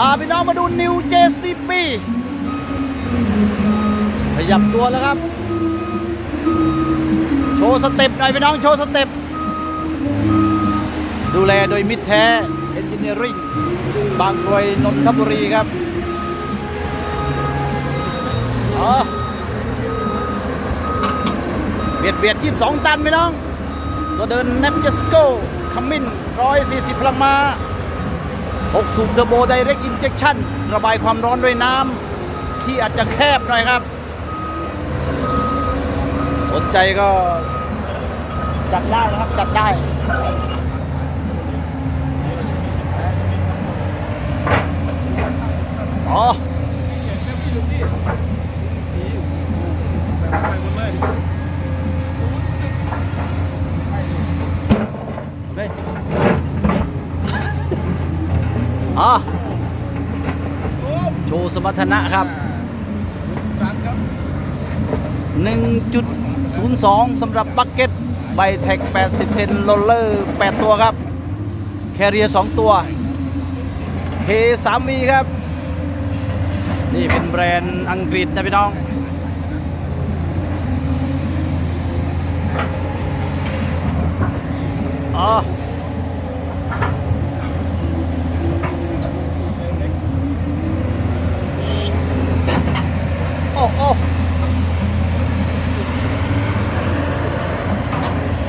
พาพี่น้องมาดูนิว JCB ขยับตัวแล้วครับ โชว์สเต็ปหน่อยพี่น้องโชว์สเต็ป ดูแลโดยมิตรแท้เอนจิเนียริ่งบางกรวยนนทบุรีครับอ๋อเบียดเบียด22ตันพี่น้องตัวเดินเนปเจสโกคัมมิน140พลังมา 6สูบเทอร์โบไดเรกอินเจ t ชันระบายความร้อนด้วยน้ำที่อาจจะแคบหน่อยครับ สนใจก็จัดได้นะครับจัดได้อ๋อ อ๋อโชว์สมรรถนะครับ 1.02สำหรับบักเก็ตไบเทค80 เซนโรลเลอร์ 8 ตัวครับ แคเรีย 2 ตัว K3V ครับ นี่เป็นแบรนด์อังกฤษนะพี่น้องอ๋อ โอ้โอ้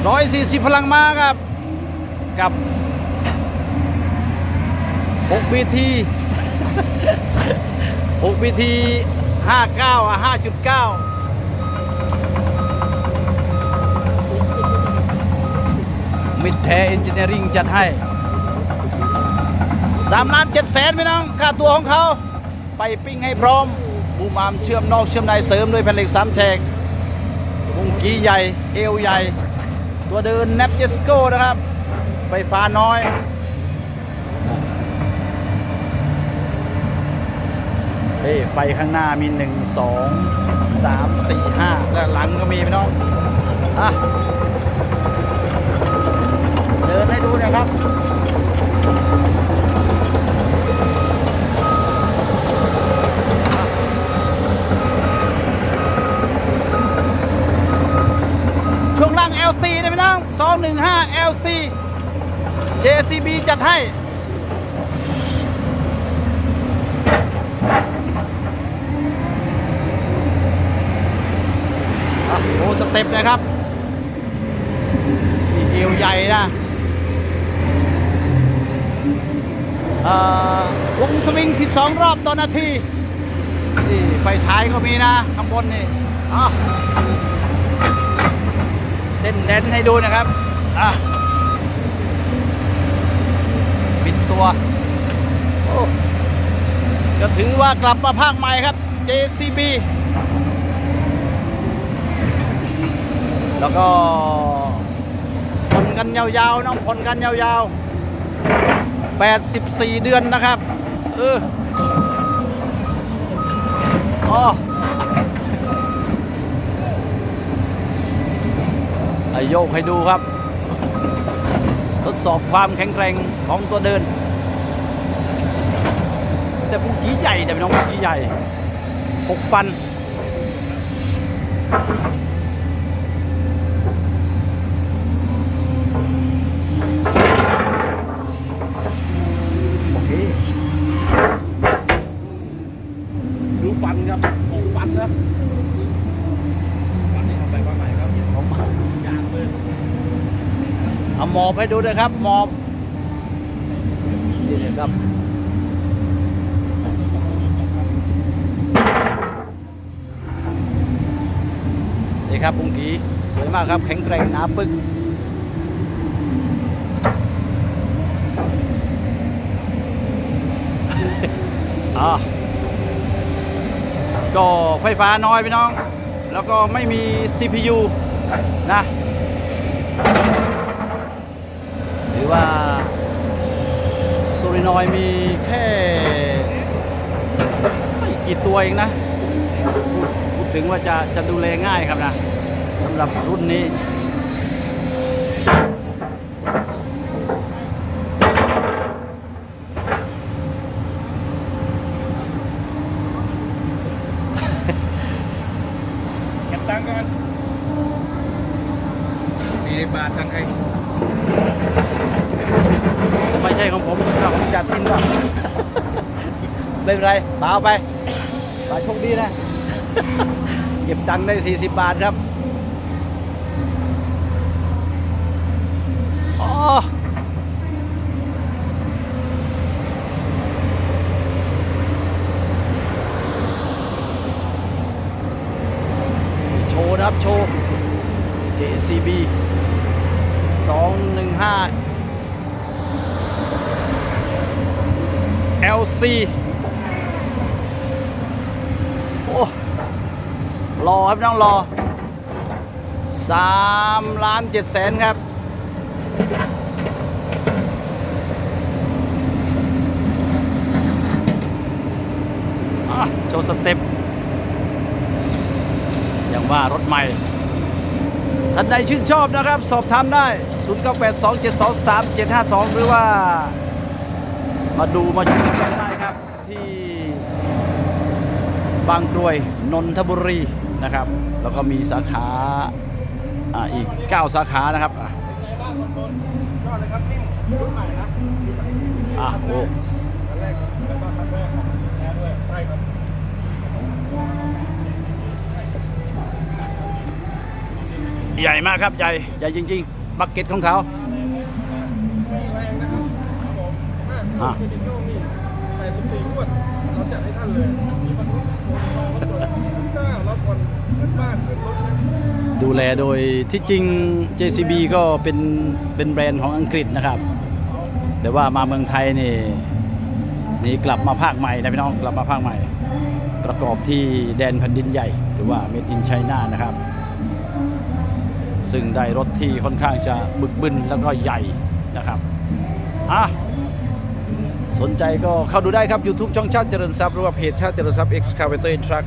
ร้อยสี่สิบพลังม้าครับ กับ6 BT 6 BT 59อะ5.9มิดแท้เอนจิเนียริงจัดให้3ล้าน7แสนพี่น้อง ค่าตัวของเขา ไปปิ้งให้พร้อม บูมอามเชื่อมนอกเชื่อมในเสริมด้วยแผ่นเหล็กสามแฉกพุงกีใหญ่ เอวใหญ่ ตัวเดินแนปเจสโก้นะครับ ไฟฟ้าน้อยเฮ้ไฟข้างหน้ามี1 2 3 4 5แล้วหลังก็มีพี่น้องอะเดินให้ดูน่อยครับ ช่วงล่าง LC นะพี่น้อง215 LC JCB จัดให้โอ้สเต็ปนะครับนี่เอวใหญ่นะวงสวิง 12 รอบต่อนาทีนี่ไฟท้ายก็มีนะข้างบนนี่อะ เต้นแดนให้ดูนะครับ อะปิดตัวก็ถือว่ากลับมาภาคใหม่ครับ JCB แล้วก็ผ่อนกันยาวๆน้องผ่อนกันยาวๆ 84 เดือนนะครับ เอออ๋อ โยกให้ดูครับ ทดสอบความแข็งแกร่งของตัวเดิน แต่ผู้กี้ใหญ่แต่เป็นน้องผู้กี้ใหญ่หกฟัน โอเค ดูฟันครับออกฟันนะฟันนี่ทำไปว่าไหนครับ ผม ยางเลย เอา หมอบให้ดูด้วยครับหมอบนี่เลยครับนี่ครับปุงกีสวยมากครับแข็งแกร่งหนาปึกอะก็ไฟฟ้าน้อยพี่น้อง แล้วก็ไม่มี CPU นะ ว่าสุรินอยมีแค่กี่ตัวเองนะพูดถึงว่าจะจะดูแลง่ายครับนะสำหรับรุ่นนี้ตังกันมีบาทตังให้ ใช่ของผมเราของจัดทินว่ะไม่เป็นไรตาเอาไปตาโชคดีนะ เก็บตังค์ได้ 40 บาทครับอ๋อโชว์นะครับ โชว์ JCB 215 LC โอ้รอครับน้องรอสามล้านเจ็ดแสนครับ โชว์สเต็ปอย่างว่ารถใหม่ ท่านใดชื่นชอบนะครับ สอบถามได้ 0982723752 หรือว่า มาดูมาชมกันได้ครับที่บางกรวยนนทบุรีนะครับ แล้วก็มีสาขาอ่าอีก 9 สาขานะครับอะอะโอ้ใหญ่มากครับใหญ่ใหญ่จริง ๆ บักเก็ตของเขา อะแปดสิบสี่งวดเราจัดให้ท่านเลยมีบรรทุกคนรถยนต์เก้ารับคนขึ้นบ้านขึ้นรถนะดูแลโดยที่จริง JCB ก็เป็นเป็นแบรนด์ของอังกฤษนะครับ แต่ว่ามาเมืองไทยนี่นี่กลับมาภาคใหม่นะพี่น้องกลับมาภาคใหม่ ประกอบที่แดนแผ่นดินใหญ่ หรือว่า Made in China นะครับ ซึ่งได้รถที่ค่อนข้างจะบึกบึนแล้วก็ใหญ่นะครับอะ สนใจก็เข้าดูได้ครับ YouTube ช่องชาติเจริญทรัพย์หรือว่าเพจชาติเจริญทรัพย์ Excavator in Truck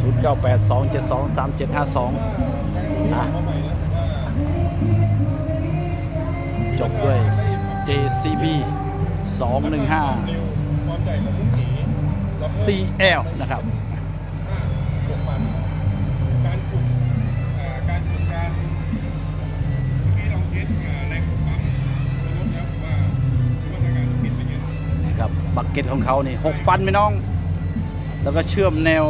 0982723752อะจบด้วย JCB 215เร็วความใหญ่ของมุ้งหมีแล้วก็ CL นะครับ เก็ตของเขานี่หกฟันไหมน้อง แล้วก็เชื่อมแนว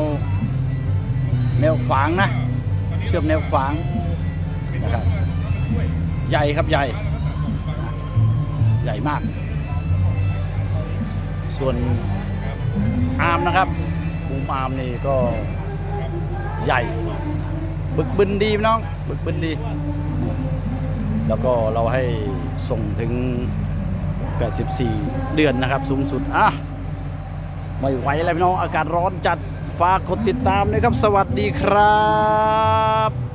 แนวขวางนะ เชื่อมแนวขวางนะครับใหญ่ครับใหญ่ ใหญ่มาก ส่วนอาร์มนะครับบูมอาร์มนี่ก็ใหญ่ บึกบึนดีพี่น้อง บึกบึนดี แล้วก็เราให้ส่งถึง 84 เดือนนะครับ สูงสุด อะ ไม่ไหวแล้วพี่น้อง อากาศร้อนจัด ฝากกดติดตามนะครับ สวัสดีครับ